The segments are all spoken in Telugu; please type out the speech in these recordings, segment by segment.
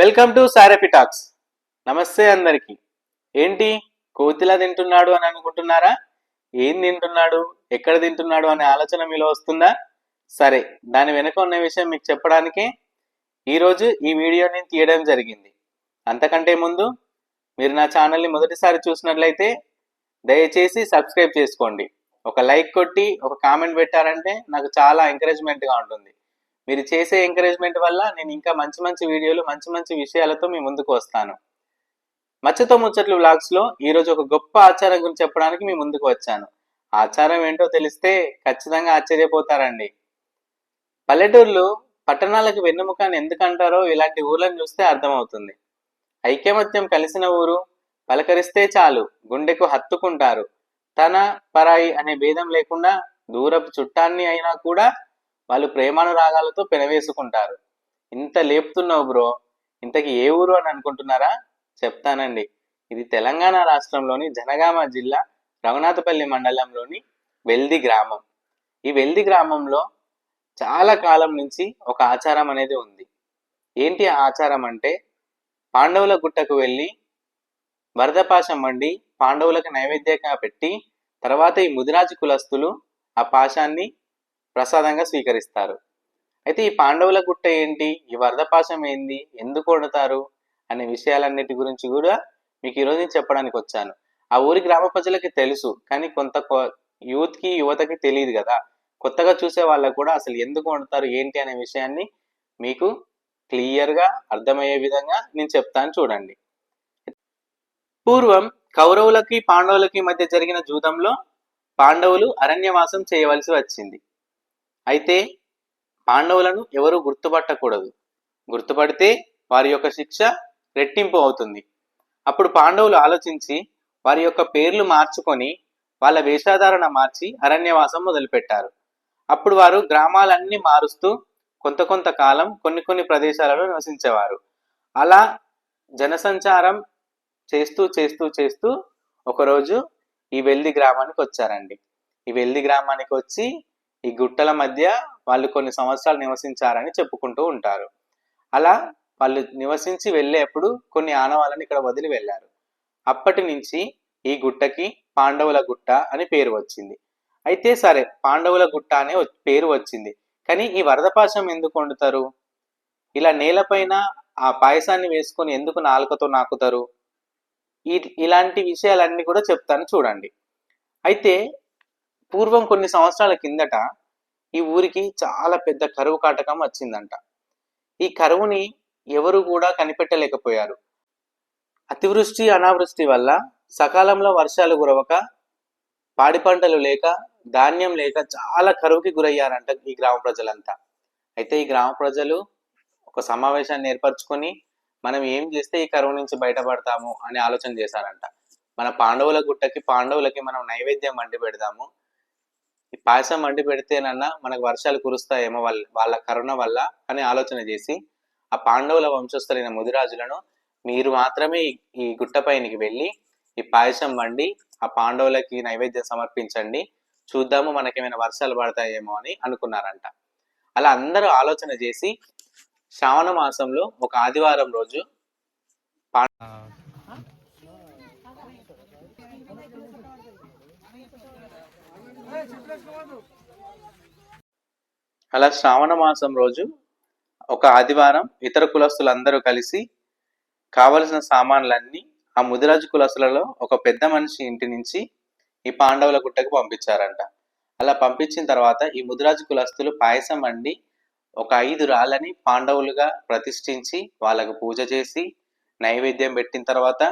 Welcome to సారపి talks. నమస్తే అందరికీ. ఏంటి? కోతిలా తింటున్నాడు అని అనుకుంటున్నారా? ఏం తింటున్నాడు? ఎక్కడ తింటున్నాడు అనే ఆలోచన మీలో వస్తుందా? సరే దాని వెనుక ఉన్న విషయం మీకు చెప్పడానికి ఈరోజు ఈ వీడియోని తీయడం జరిగింది. అంతకంటే ముందు మీరు నా ఛానల్ని మొదటిసారి చూసినట్లయితే దయచేసి సబ్స్క్రైబ్ చేసుకోండి. ఒక లైక్ కొట్టి ఒక కామెంట్ పెట్టారంటే నాకు చాలా ఎంకరేజ్మెంట్గా ఉంటుంది. మీరు చేసే ఎంకరేజ్మెంట్ వల్ల నేను ఇంకా మంచి మంచి వీడియోలు మంచి మంచి విషయాలతో మీ ముందుకు వస్తాను. మచ్చతో ముచ్చట్లు బ్లాగ్స్లో ఈరోజు ఒక గొప్ప ఆచారం గురించి చెప్పడానికి మీ ముందుకు వచ్చాను. ఆచారం ఏంటో తెలిస్తే ఖచ్చితంగా ఆశ్చర్యపోతారండి. పల్లెటూర్లు పట్టణాలకు వెన్నుముక ఎందుకంటారో ఇలాంటి ఊర్లను చూస్తే అర్థమవుతుంది. ఐక్యమత్యం కలిసిన ఊరు పలకరిస్తే చాలు గుండెకు హత్తుకుంటారు. తన పరాయి అనే భేదం లేకుండా దూరపు చుట్టాన్ని అయినా కూడా వాళ్ళు ప్రేమానురాగాలతో పెనవేసుకుంటారు. ఇంత లేపుతున్నావు బ్రో. ఇంతకి ఏ ఊరు అని అనుకుంటున్నారా? చెప్తానండి. ఇది తెలంగాణ రాష్ట్రంలోని జనగామ జిల్లా రఘునాథపల్లి మండలంలోని వెల్ది గ్రామం. ఈ వెల్ది గ్రామంలో చాలా కాలం నుంచి ఒక ఆచారం అనేది ఉంది. ఏంటి ఆచారం అంటే పాండవుల గుట్టకు వెళ్ళి వరదపాశం వండి పాండవులకు నైవేద్యంగా పెట్టి తర్వాత ఈ ముదిరాజు కులస్తులు ఆ పాశాన్ని ప్రసాదంగా స్వీకరిస్తారు. అయితే ఈ పాండవుల గుట్ట ఏంటి? ఈ వరదపాశం ఏంది? ఎందుకు వండుతారు? అనే విషయాలన్నిటి గురించి కూడా మీకు ఈరోజు నేను చెప్పడానికి వచ్చాను. ఆ ఊరి గ్రామ ప్రజలకి తెలుసు కానీ కొంత యూత్కి యువతకి తెలియదు కదా. కొత్తగా చూసే వాళ్ళకు కూడా అసలు ఎందుకు వండుతారు? ఏంటి? అనే విషయాన్ని మీకు క్లియర్గా అర్థమయ్యే విధంగా నేను చెప్తాను చూడండి. పూర్వం కౌరవులకి పాండవులకి మధ్య జరిగిన జూదంలో పాండవులు అరణ్యవాసం చేయవలసి వచ్చింది. అయితే పాండవులను ఎవరు గుర్తుపట్టకూడదు. గుర్తుపడితే వారి యొక్క శిక్ష రెట్టింపు అవుతుంది. అప్పుడు పాండవులు ఆలోచించి వారి యొక్క పేర్లు మార్చుకొని వాళ్ళ వేషాధారణ మార్చి అరణ్యవాసం మొదలుపెట్టారు. అప్పుడు వారు గ్రామాలన్నీ మారుస్తూ కొంత కొంత కాలం కొన్ని కొన్ని ప్రదేశాలలో నివసించేవారు. అలా జనసంచారం చేస్తూ చేస్తూ చేస్తూ ఒకరోజు ఈ వెల్ది గ్రామానికి వచ్చారండి. ఈ వెల్ది గ్రామానికి వచ్చి ఈ గుట్టల మధ్య వాళ్ళు కొన్ని సంవత్సరాలు నివసించారని చెప్పుకుంటూ ఉంటారు. అలా వాళ్ళు నివసించి వెళ్ళేప్పుడు కొన్ని ఆనవాళ్ళని ఇక్కడ వదిలి వెళ్ళారు. అప్పటి నుంచి ఈ గుట్టకి పాండవుల గుట్ట అని పేరు వచ్చింది. అయితే సరే పాండవుల గుట్ట అనే వ- పేరు వచ్చింది. కానీ ఈ వరదపాశం ఎందుకు వండుతారు? ఇలా నేలపైన ఆ పాయసాన్ని వేసుకొని ఎందుకు నాలుకతో నాకుతారు? ఈ ఇలాంటి విషయాలన్నీ కూడా చెప్తాను చూడండి. అయితే పూర్వం కొన్ని సంవత్సరాల కిందట ఈ ఊరికి చాలా పెద్ద కరువు కాటకం వచ్చిందంట. ఈ కరువుని ఎవరు కూడా కనిపెట్టలేకపోయారు. అతివృష్టి అనావృష్టి వల్ల సకాలంలో వర్షాలు కురవక పాడి పంటలు లేక ధాన్యం లేక చాలా కరువుకి గురయ్యారంట ఈ గ్రామ ప్రజలంతా. అయితే ఈ గ్రామ ప్రజలు ఒక సమావేశాన్ని ఏర్పరచుకొని మనం ఏం చేస్తే ఈ కరువు నుంచి బయటపడతాము అని ఆలోచన చేశారంట. మన పాండవుల గుట్టకి పాండవులకి మనం నైవేద్యం వండి పెడదాము. ఈ పాయసం వండి పెడితేనన్నా మనకు వర్షాలు కురుస్తాయేమో వాళ్ళ వాళ్ళ కరుణ వల్ల అని ఆలోచన చేసి ఆ పాండవుల వంశస్థులైన ముదిరాజులను మీరు మాత్రమే ఈ- గుట్టపైనికి వెళ్ళి ఈ పాయసం వండి ఆ పాండవులకి నైవేద్యం సమర్పించండి. చూద్దాము మనకేమైనా వర్షాలు పడతాయేమో అని అనుకున్నారంట. అలా అందరూ ఆలోచన చేసి శ్రావణ మాసంలో ఒక ఆదివారం రోజు అలా శ్రావణ మాసం రోజు ఒక ఆదివారం ఇతర కులస్తులందరూ కలిసి కావలసిన సామాన్లన్నీ ఆ ముదిరాజు కులస్తులలో ఒక పెద్ద మనిషి ఇంటి నుంచి ఈ పాండవుల గుట్టకు పంపించారంట. అలా పంపించిన తర్వాత ఈ ముదిరాజు కులస్తులు పాయసం వండి ఒక ఐదు రాళ్ళని పాండవులుగా ప్రతిష్ఠించి వాళ్ళకు పూజ చేసి నైవేద్యం పెట్టిన తర్వాత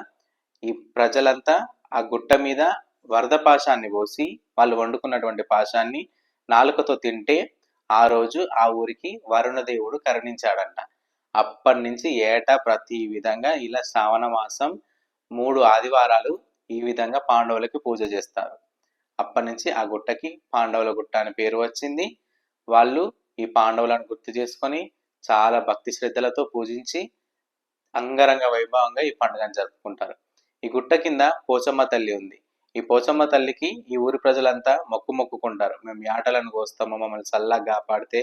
ఈ ప్రజలంతా ఆ గుట్ట మీద వరద పాశాన్ని పోసి వాళ్ళు వండుకున్నటువంటి పాశాన్ని నాలుకతో తింటే ఆ రోజు ఆ ఊరికి వరుణదేవుడు కరుణించాడంట. అప్పటి నుంచి ఏటా ప్రతి విధంగా ఇలా శ్రావణ మాసం మూడు ఆదివారాలు ఈ విధంగా పాండవులకి పూజ చేస్తారు. అప్పటి నుంచి ఆ గుట్టకి పాండవుల గుట్ట అని పేరు వచ్చింది. వాళ్ళు ఈ పాండవులను గుర్తు చేసుకొని చాలా భక్తి శ్రద్ధలతో పూజించి అంగరంగ వైభవంగా ఈ పండుగను జరుపుకుంటారు. ఈ గుట్ట కింద పోచమ్మ తల్లి ఉంది. ఈ పోచమ్మ తల్లికి ఈ ఊరి ప్రజలంతా మొక్కు మొక్కుకుంటారు. మేము ఆటలను కోస్తాము మమ్మల్ని చల్లగా కాపాడితే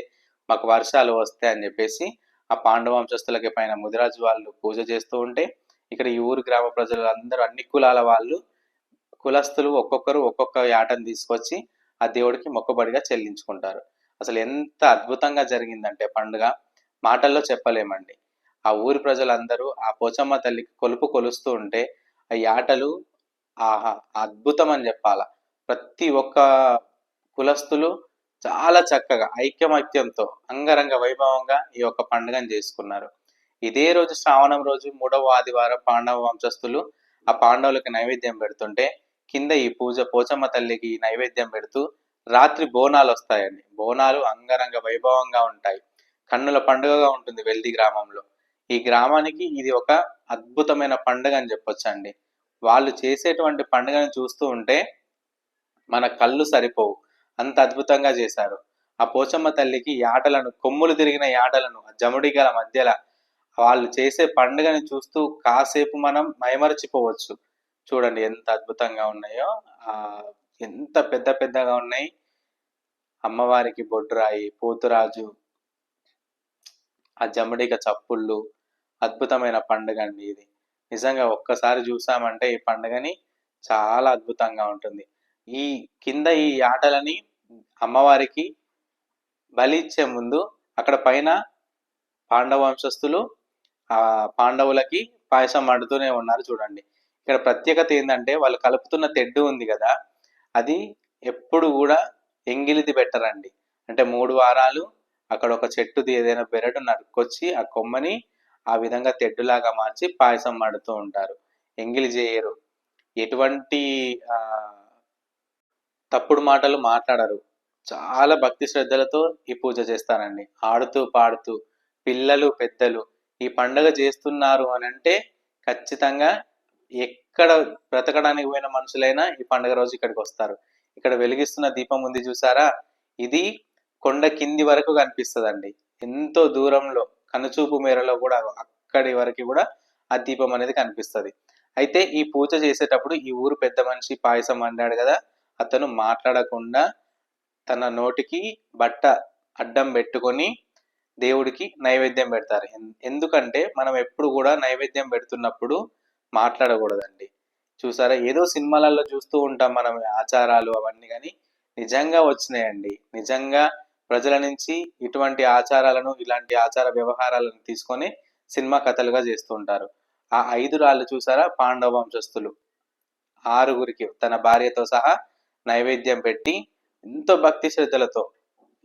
మాకు వర్షాలు వస్తాయి అని చెప్పేసి ఆ పాండవంశస్థులకి పైన ముదిరాజు వాళ్ళు పూజ చేస్తూ ఉంటే ఇక్కడ ఈ ఊరు గ్రామ ప్రజలు అందరూ అన్ని కులాల వాళ్ళు కులస్తులు ఒక్కొక్కరు ఒక్కొక్క ఆటను తీసుకొచ్చి ఆ దేవుడికి మొక్కుబడిగా చెల్లించుకుంటారు. అసలు ఎంత అద్భుతంగా జరిగిందంటే పండుగ. మాటల్లో చెప్పలేమండి. ఆ ఊరి ప్రజలందరూ ఆ పోచమ్మ తల్లికి కొలుపు కొలుస్తూ ఉంటే ఆ ఆటలు ఆహా అద్భుతం అని చెప్పాల. ప్రతి ఒక్క కులస్తులు చాలా చక్కగా ఐక్యమత్యంతో అంగరంగ వైభవంగా ఈ యొక్క పండుగను చేసుకున్నారు. ఇదే రోజు శ్రావణం రోజు మూడవ ఆదివారం పాండవ వంశస్థులు ఆ పాండవులకు నైవేద్యం పెడుతుంటే కింద ఈ పూజ పోచమ్మ తల్లికి ఈ నైవేద్యం పెడుతూ రాత్రి బోనాలు వస్తాయండి. బోనాలు అంగరంగ వైభవంగా ఉంటాయి. కన్నుల పండుగగా ఉంటుంది వెల్ది గ్రామంలో. ఈ గ్రామానికి ఇది ఒక అద్భుతమైన పండుగ అని చెప్పొచ్చండి. వాళ్ళు చేసేటువంటి పండుగను చూస్తూ ఉంటే మన కళ్ళు సరిపోవు. అంత అద్భుతంగా చేశారు. ఆ పోచమ్మ తల్లికి ఆటలను కొమ్ములు తిరిగిన ఆటలను ఆ జముడిగల మధ్యలో వాళ్ళు చేసే పండుగని చూస్తూ కాసేపు మనం మైమరచిపోవచ్చు. చూడండి ఎంత అద్భుతంగా ఉన్నాయో. ఆ ఎంత పెద్ద పెద్దగా ఉన్నాయి. అమ్మవారికి బొడ్రాయి పోతురాజు ఆ జముడిక చప్పుళ్ళు అద్భుతమైన పండుగ అండి ఇది. నిజంగా ఒక్కసారి చూసామంటే ఈ పండుగని చాలా అద్భుతంగా ఉంటుంది. ఈ కింద ఈ ఆటలని అమ్మవారికి బలి ఇచ్చే ముందు అక్కడ పైన పాండవ వంశస్థులు ఆ పాండవులకి పాయసం వండుతూనే ఉన్నారు చూడండి. ఇక్కడ ప్రత్యేకత ఏంటంటే వాళ్ళు కలుపుతున్న తెడ్డు ఉంది కదా అది ఎప్పుడు కూడా ఎంగిలిది పెట్టరండి. అంటే మూడు వారాలు అక్కడ ఒక చెట్టుది ఏదైనా బెరడు నరుక్కొచ్చి ఆ కొమ్మని ఆ విధంగా తెడ్డులాగా మార్చి పాయసం వండుతూ ఉంటారు. ఎంగిలి చేయరు ఎటువంటి తప్పుడు మాటలు మాట్లాడరు. చాలా భక్తి శ్రద్ధలతో ఈ పూజ చేస్తారండి. ఆడుతూ పాడుతూ పిల్లలు పెద్దలు ఈ పండగ చేస్తున్నారు అని అంటే ఖచ్చితంగా ఎక్కడ బ్రతకడానికి పోయిన మనుషులైనా ఈ పండగ రోజు ఇక్కడికి వస్తారు. ఇక్కడ వెలిగిస్తున్న దీపం ఉంది చూసారా? ఇది కొండ కింది వరకు కనిపిస్తుందండి. ఎంతో దూరంలో కనుచూపు మేరలో కూడా అక్కడి వరకు కూడా ఆ దీపం అనేది కనిపిస్తుంది. అయితే ఈ పూజ చేసేటప్పుడు ఈ ఊరు పెద్ద మనిషి పాయసం వండాడు కదా అతను మాట్లాడకుండా తన నోటికి బట్ట అడ్డం పెట్టుకొని దేవుడికి నైవేద్యం పెడతారు. ఎన్- ఎందుకంటే మనం ఎప్పుడు కూడా నైవేద్యం పెడుతున్నప్పుడు మాట్లాడకూడదండి. చూసారా? ఏదో సినిమాలలో చూస్తూ ఉంటాం మనం ఆచారాలు అవన్నీ కానీ నిజంగా వచ్చినాయండి. నిజంగా ప్రజల నుంచి ఇటువంటి ఆచారాలను ఇలాంటి ఆచార వ్యవహారాలను తీసుకొని సినిమా కథలుగా చేస్తూ ఉంటారు. ఆ ఐదు రాళ్ళు చూసారా? పాండవ వంశస్థులు. ఆరుగురికి తన భార్యతో సహా నైవేద్యం పెట్టి ఎంతో భక్తి శ్రద్ధలతో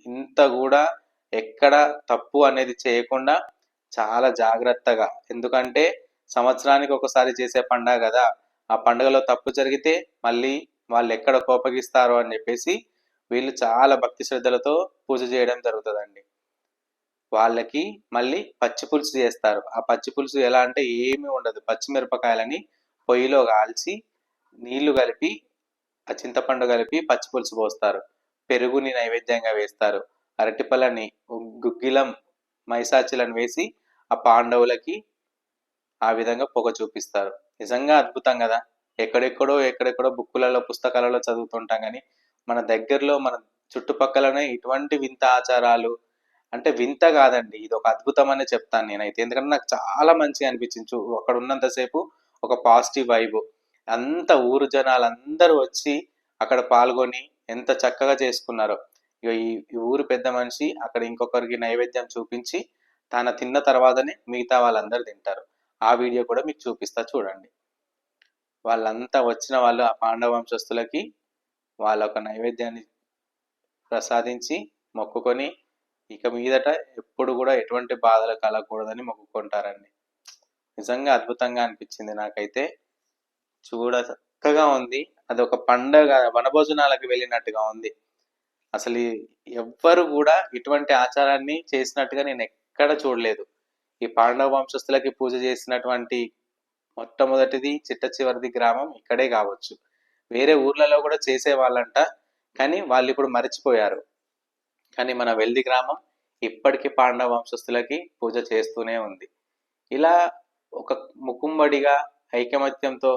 ఇంత కూడా ఎక్కడ తప్పు అనేది చేయకుండా చాలా జాగ్రత్తగా ఎందుకంటే సంవత్సరానికి ఒకసారి చేసే పండగ కదా. ఆ పండుగలో తప్పు జరిగితే మళ్ళీ వాళ్ళు ఎక్కడ కోపగిస్తారు అని చెప్పేసి వీళ్ళు చాలా భక్తి శ్రద్ధలతో పూజ చేయడం జరుగుతుందండి. వాళ్ళకి మళ్ళీ పచ్చి పులుసు చేస్తారు. ఆ పచ్చి పులుసు ఎలా అంటే ఏమీ ఉండదు. పచ్చిమిరపకాయలని పొయ్యిలో కాల్చి నీళ్ళు కలిపి ఆ చింతపండు కలిపి పచ్చి పులుసు పోస్తారు. పెరుగుని నైవేద్యంగా వేస్తారు. అరటిపళ్ళని గుగ్గిలం మైసాచిలను వేసి ఆ పాండవులకి ఆ విధంగా పొగ చూపిస్తారు. నిజంగా అద్భుతం కదా! ఎక్కడెక్కడో ఎక్కడెక్కడో బుక్కులలో పుస్తకాలలో చదువుతుంటాం కానీ మన దగ్గరలో మన చుట్టుపక్కలనే ఇటువంటి వింత ఆచారాలు అంటే వింత కాదండి. ఇది ఒక అద్భుతం అనే చెప్తాను నేనైతే. ఎందుకంటే నాకు చాలా మంచిగా అనిపించింది. చూ అక్కడ ఉన్నంతసేపు ఒక పాజిటివ్ వైబ్. అంత ఊరు జనాలు అందరూ వచ్చి అక్కడ పాల్గొని ఎంత చక్కగా చేసుకున్నారో. ఇక ఈ ఊరు పెద్ద మనిషి అక్కడ ఇంకొకరికి నైవేద్యం చూపించి తాను తిన్న తర్వాతనే మిగతా వాళ్ళందరూ తింటారు. ఆ వీడియో కూడా మీకు చూపిస్తా చూడండి. వాళ్ళంతా వచ్చిన వాళ్ళు ఆ పాండవ వంశస్థులకి వాళ్ళ ఒక నైవేద్యాన్ని ప్రసాదించి మొక్కుకొని ఇక మీదట ఎప్పుడు కూడా ఎటువంటి బాధలు కలగకూడదని మొక్కుకుంటారండి. నిజంగా అద్భుతంగా అనిపించింది నాకైతే. చూడ చక్కగా ఉంది. అది ఒక పండగ వనభోజనాలకు వెళ్ళినట్టుగా ఉంది. అసలు ఎవ్వరు కూడా ఇటువంటి ఆచారాన్ని చేసినట్టుగా నేను ఎక్కడ చూడలేదు. ఈ పాండవ వంశస్థులకి పూజ చేసినటువంటి మొట్టమొదటిది చిట్ట చివరిది గ్రామం ఇక్కడే కావచ్చు. వేరే ఊర్లలో కూడా చేసేవాళ్ళంట కానీ వాళ్ళు ఇప్పుడు మర్చిపోయారు. కానీ మన వెల్ది గ్రామం ఇప్పటికీ పాండవ వంశస్థులకి పూజ చేస్తూనే ఉంది. ఇలా ఒక ముకుంబడిగా ఐకమత్యంతో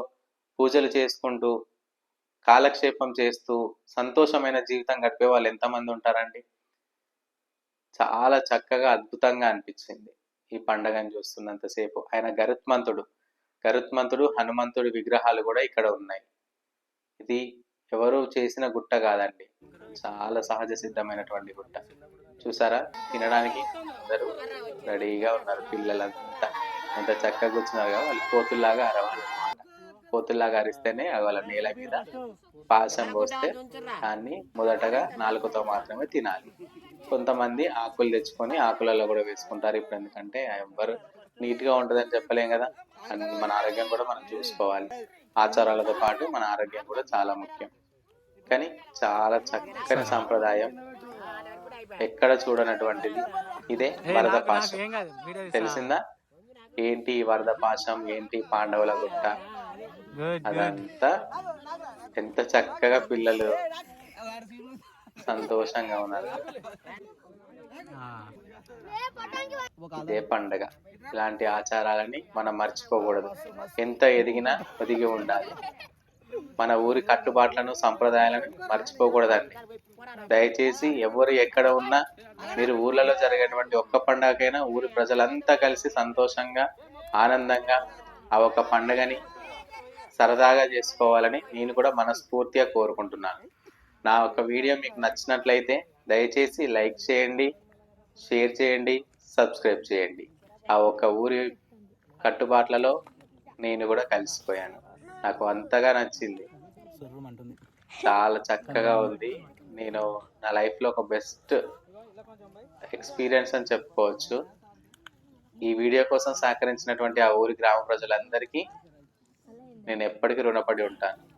పూజలు చేసుకుంటూ కాలక్షేపం చేస్తూ సంతోషమైన జీవితం గడిపే వాళ్ళు ఎంతమంది ఉంటారండి? చాలా చక్కగా అద్భుతంగా అనిపించింది ఈ పండగను చూస్తున్నంతసేపు. ఆయన గరుత్మంతుడు. గరుత్మంతుడు హనుమంతుడి విగ్రహాలు కూడా ఇక్కడ ఉన్నాయి. ఇది ఎవరు చేసిన గుట్ట కాదండి. చాలా సహజ సిద్ధమైనటువంటి గుట్ట. చూసారా? తినడానికి అందరూ రెడీగా ఉన్నారు పిల్లలంతా. ఎంత చక్కగా కూర్చున్నారు కదా వాళ్ళు. కోతుల్లాగా అరవాలి కోతుల్లాగా అరిస్తేనే అవి వాళ్ళ నేల మీద పాశం పోస్తే దాన్ని మొదటగా నాలుగుతో మాత్రమే తినాలి. కొంతమంది ఆకులు తెచ్చుకొని ఆకులలో కూడా వేసుకుంటారు. ఇప్పుడు ఎందుకంటే ఎవ్వరు నీట్గా ఉంటుందని చెప్పలేం కదా. మన ఆరోగ్యం కూడా మనం చూసుకోవాలి. ఆచారాలతో పాటు మన ఆరోగ్యం కూడా చాలా ముఖ్యం కానీ చాలా చక్కని సంప్రదాయం ఎక్కడ చూడనటువంటిది ఇదే వరద పాశం తెలిసిందా ఏంటి ఈ వరద పాశం ఏంటి పాండవుల గుట్ట అదంతా ఎంత చక్కగా పిల్లలు సంతోషంగా ఉన్నారు ఇదే పండగ. ఇలాంటి ఆచారాలని మనం మర్చిపోకూడదు. ఎంత ఎదిగినా ఒదిగి ఉండాలి. మన ఊరి కట్టుబాట్లను సంప్రదాయాలను మర్చిపోకూడదండి. దయచేసి ఎవరు ఎక్కడ ఉన్నా మీరు ఊర్లలో జరిగేటువంటి ఒక్క పండగకైనా ఊరి ప్రజలంతా కలిసి సంతోషంగా ఆనందంగా ఆ ఒక్క పండగని సరదాగా చేసుకోవాలని నేను కూడా మనస్ఫూర్తిగా కోరుకుంటున్నాను. నా ఒక వీడియో మీకు నచ్చినట్లయితే దయచేసి లైక్ చేయండి షేర్ చేయండి సబ్స్క్రైబ్ చేయండి. ఆ ఒక్క ఊరి కట్టుబాట్లలో నేను కూడా కలిసిపోయాను. నాకు అంతగా నచ్చింది. చాలా చక్కగా ఉంది. నేను నా లైఫ్లో ఒక బెస్ట్ ఎక్స్పీరియన్స్ అని చెప్పుకోవచ్చు. ఈ వీడియో కోసం సహకరించినటువంటి ఆ ఊరి గ్రామ ప్రజలందరికీ నేను ఎప్పటికీ రుణపడి ఉంటాను.